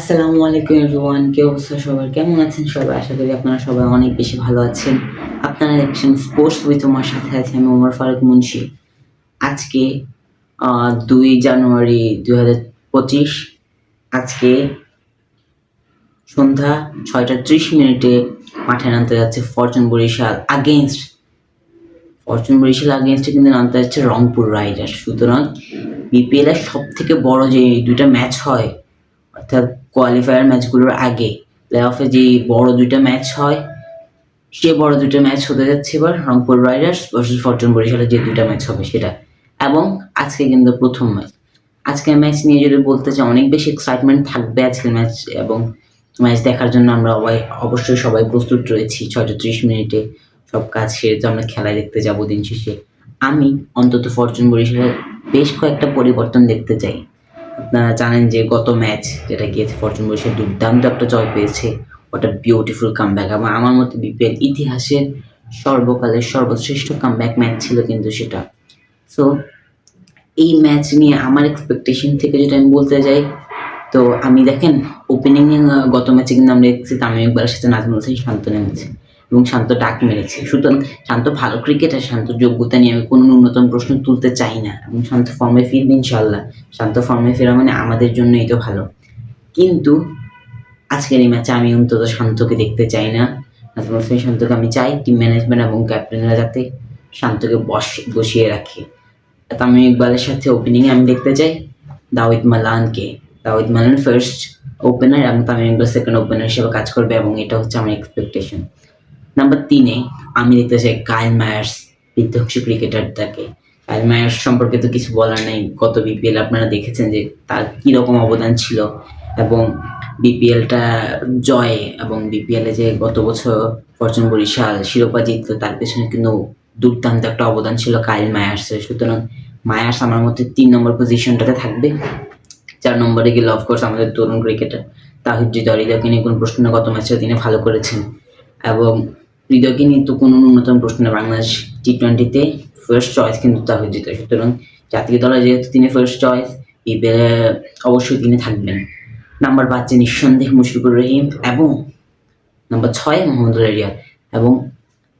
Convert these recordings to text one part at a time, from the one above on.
আসসালামু আলাইকুম এভরিওয়ান, কি অবস্থা সবার? কেমন আছেন সবাই? আশা করি আপনারা সবাই অনেক বেশি ভালো আছেন। আপনারা দেখছেন স্পোর্টস উইথ তোমার সাথে আছে আমি ওমর ফারুক মুন্সি। আজকে দুই জানুয়ারি দুই হাজার পঁচিশ, আজকে সন্ধ্যা ছয়টা ত্রিশ মিনিটে মাঠে নামতে যাচ্ছে fortune Barishal against fortune Barishal আগেনস্টে কিন্তু নামতে যাচ্ছে রংপুর রাইডার্স। সুতরাং বিপিএল এর সব থেকে বড় যে দুইটা ম্যাচ হয় অর্থাৎ কোয়ালিফায়ার ম্যাচগুলোর আগে। প্লে অফে যে বড় দুইটা ম্যাচ হয়, সে বড় দুইটা ম্যাচ হতে যাচ্ছে এবার রংপুর রাইডার্স ভার্সেস ফরচুন বরিশালের যে দুইটা ম্যাচ হবে সেটা। এবং আজকে কিন্তু প্রথম ম্যাচ আজকের ম্যাচ নিয়ে যদি বলতে চাই, অনেক বেশি এক্সাইটমেন্ট থাকবে আজকের ম্যাচ এবং ম্যাচ দেখার জন্য আমরা অবশ্যই সবাই প্রস্তুত রয়েছি। ছয়টা ত্রিশ মিনিটে সব কাজ সেরে তো আমরা খেলায় দেখতে যাব দিন শেষে। আমি অন্তত ফরচুন বরিশালের বেশ কয়েকটা পরিবর্তন দেখতে চাই। আপনারা জানেন যে গত ম্যাচ যেটা গিয়েছে ফরচুন বরিশাল দুর্দান্ত একটা জয় পেয়েছে। ওটা বিউটিফুল কামব্যাক এবং আমার মতে বিপিএল ইতিহাসের সর্বকালের সর্বশ্রেষ্ঠ কামব্যাক ম্যাচ ছিল কিন্তু সেটা। সো এই ম্যাচ নিয়ে আমার এক্সপেকটেশন থেকে যেটা আমি বলতে যাই, তো আমি দেখেন ওপেনিং গত ম্যাচে কিন্তু আমরা দেখছি তামিম ইকবালের সাথে নাজমুল হোসেন শান্ত নেমেছে এবং শান্ত ডাক মেরেছে। সুতরাং শান্ত ভালো ক্রিকেটার শান্ত যোগ্যতা নিয়ে আমি কোনো ন্যূনতম প্রশ্ন তুলতে চাই না এবং শান্ত ফর্মে ফিরবে ইনশাল্লাহ শান্ত ফর্মে ফেরা মানে আমাদের জন্যই তো ভালো। কিন্তু আজকের এই ম্যাচে আমি অন্তত শান্তকে দেখতে চাই না। হোসেন শান্তকে আমি চাই টিম ম্যানেজমেন্ট এবং ক্যাপ্টেনরা যাতে শান্তকে বস, বসিয়ে রাখে। তামিম ইকবালের সাথে ওপেনিংয়ে আমি দেখতে চাই দাউদ মালানকে। দাউদ মালান ফার্স্ট ওপেনার এবং তামিম ইকবাল সেকেন্ড ওপেনার হিসেবে কাজ করবে এবং এটা হচ্ছে আমার এক্সপেকটেশন নাম্বার তিনে আমি দেখতে চাই কাইল মায়ার্স বিধ্বংসী ক্রিকেটারটাকে। কাইল মায়ার্স সম্পর্কে তো কিছু বলার নেই। গত বিপিএল আপনারা দেখেছেন যে তার কীরকম অবদান ছিল এবং বিপিএলটা জয় এবং বিপিএলে যে গত বছর ফরচুন বরিশাল, শিরোপা জিতলো, তার পেছনে কিন্তু দুর্দান্ত একটা অবদান ছিল কাইল মায়ার্সের সুতরাং মায়ার্স আমার মধ্যে তিন নম্বর পজিশনটাতে থাকবে। চার নম্বরে গেলে অফকোর্স আমাদের তরুণ ক্রিকেটার তাহিদ হৃদয়কে নিয়ে কোনো প্রশ্ন গত ম্যাচে তিনি ভালো করেছেন। এবং হৃদয়কে তো কোনো ন্যূনতম প্রশ্ন বাংলাদেশ টি টোয়েন্টিতে ফার্স্ট চয়েস কিন্তু তাহিদ হৃদয় সুতরাং জাতীয় দলে যেহেতু তিনি ফার্স্ট চয়েস বিপিএলে অবশ্যই তিনি থাকবেন। নাম্বার পাঁচে নিঃসন্দেহ মুশফিকুর রহিম এবং নাম্বার ছয় মোহাম্মদুল্লাহ রিয়াদ এবং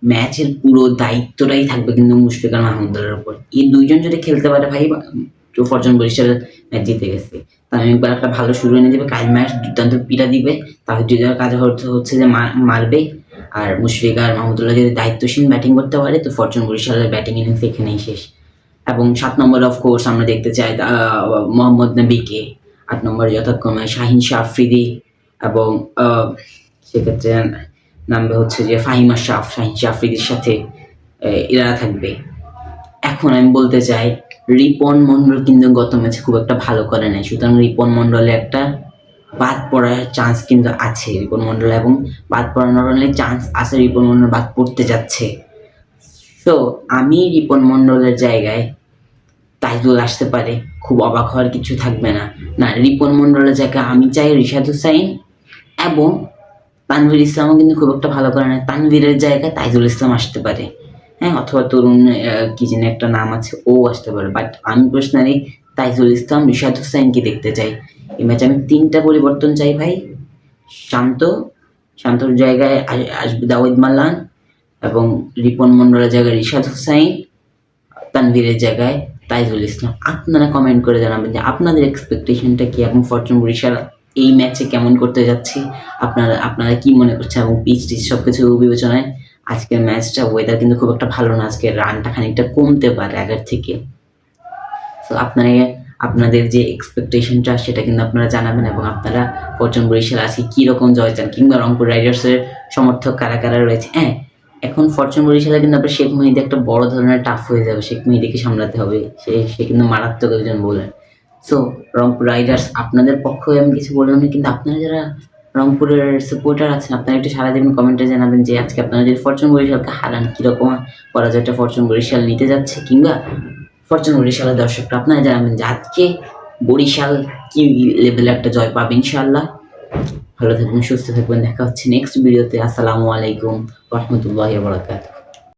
ম্যাচের পুরো দায়িত্বটাই থাকবে কিন্তু মুশফিক আর মাহমুদুল্লাহর উপর। এই দুইজন যদি খেলতে পারে ভাই, তো ফরচুন বরিশাল ম্যাচ জিতে গেছে। তামিম একবার একটা ভালো শুরু এনে দেবে। কাল ম্যাচ দুর্দান্ত পিটা দিবে। তাহলে যদি কাজ হচ্ছে যে মারবে আর মুশফিক আর মাহমুদুল্লাহ যদি দায়িত্বশীল ব্যাটিং করতে পারে, তো ফরচুন বরিশালের ব্যাটিং ইনিংস এখানেই শেষ। এবং সাত নম্বরে অফকোর্স আমরা দেখতে চাই মোহাম্মদ নবীকে। আট নম্বরে যথাক্রমে শাহিন শাহ আফ্রিদি এবং সেক্ষেত্রে নামবে হচ্ছে যে ফাহিমা শাহ শাহিন শাহ আফ্রিদির সাথে এরা থাকবে। এখন আমি বলতে চাই, রিপন মন্ডল কিন্তু গত ম্যাচে খুব একটা ভালো করে নাই। সুতরাং রিপন মন্ডলে একটা বাদ পড়ার চান্স কিন্তু আছে রিপন মন্ডল এবং বাদ পড়ানোর চান্স আছে, রিপন মন্ডল বাদ পড়তে যাচ্ছে। তো আমি রিপন মন্ডলের জায়গায় তাইজুল আসতে পারে, খুব অবাক হওয়ার কিছু থাকবে না। না, রিপন মন্ডলের জায়গায় আমি চাই রিশাদ হুসাইন এবং তানভীর ইসলামও কিন্তু খুব একটা ভালো করে না তানভীরের জায়গায় তাইজুল ইসলাম আসতে পারে। হ্যাঁ অথবা তরুণ কি যেন একটা নাম আছে, ও আসতে পারে। বাট আমি পার্সোনালি তাইজুল ইসলাম, রিশাদ হুসাইনকে দেখতে চাই। এই ম্যাচে আমি তিনটা পরিবর্তন চাই ভাই। শান্ত, শান্তর জায়গায় আস- আসবে দাউদ মাল্লান এবং রিপন মন্ডলের জায়গায় রিশাদ হুসাইন, তানভীরের জায়গায় তাইজুল ইসলাম। আপনারা কমেন্ট করে জানাবেন যে আপনাদের এক্সপেকটেশনটা কি এবং ফরচুন বরিশাল এই ম্যাচে কেমন করতে যাচ্ছে, আপনারা আপনারা কি মনে করছেন এবং পিচ টিচ সব কিছু বিবেচনায় আজকের ম্যাচটা ওয়েদার কিন্তু খুব একটা ভালো না, আজকে রানটা খানিকটা কমতে পারে আগের থেকে। তো আপনারা আপনাদের যে এক্সপেকটেশনটা সেটা কিন্তু আপনারা জানাবেন এবং আপনারা ফরচুন বরিশাল আজকে কীরকম জয় চান? কিংবা রংপুর রাইডার্সের সমর্থক কারা কারা রয়েছে? হ্যাঁ এখন ফরচুন বরিশালে কিন্তু আপনার শেখ মেহিদি একটা বড় ধরনের টাফ হয়ে যাবে। শেখ মেহিদিকে সামলাতে হবে। সে সে কিন্তু মারাত্মক একজন বোলার সো রংপুর রাইডার্স, আপনাদের পক্ষে আমি কিছু বললাম না, কিন্তু আপনারা যারা রংপুরের সাপোর্টার আছেন, আপনারা একটু সারা দিন কমেন্টে জানাবেন যে আজকে আপনারা যদি ফরচুন বরিশালকে হারান, কীরকম পরাজয়টা ফরচুন বরিশাল নিতে যাচ্ছে? কিংবা ফরচুন বরিশালের দর্শকরা আপনারা জানাবেন যে আজকে বরিশাল কি লেভেলে একটা জয় পাবে ইনশাল্লাহ ভালো থাকবেন, সুস্থ থাকবেন, দেখা হচ্ছে নেক্সট ভিডিওতে আসসালামু আলাইকুম, রহমতুল্লাহ বরাকাতুহ।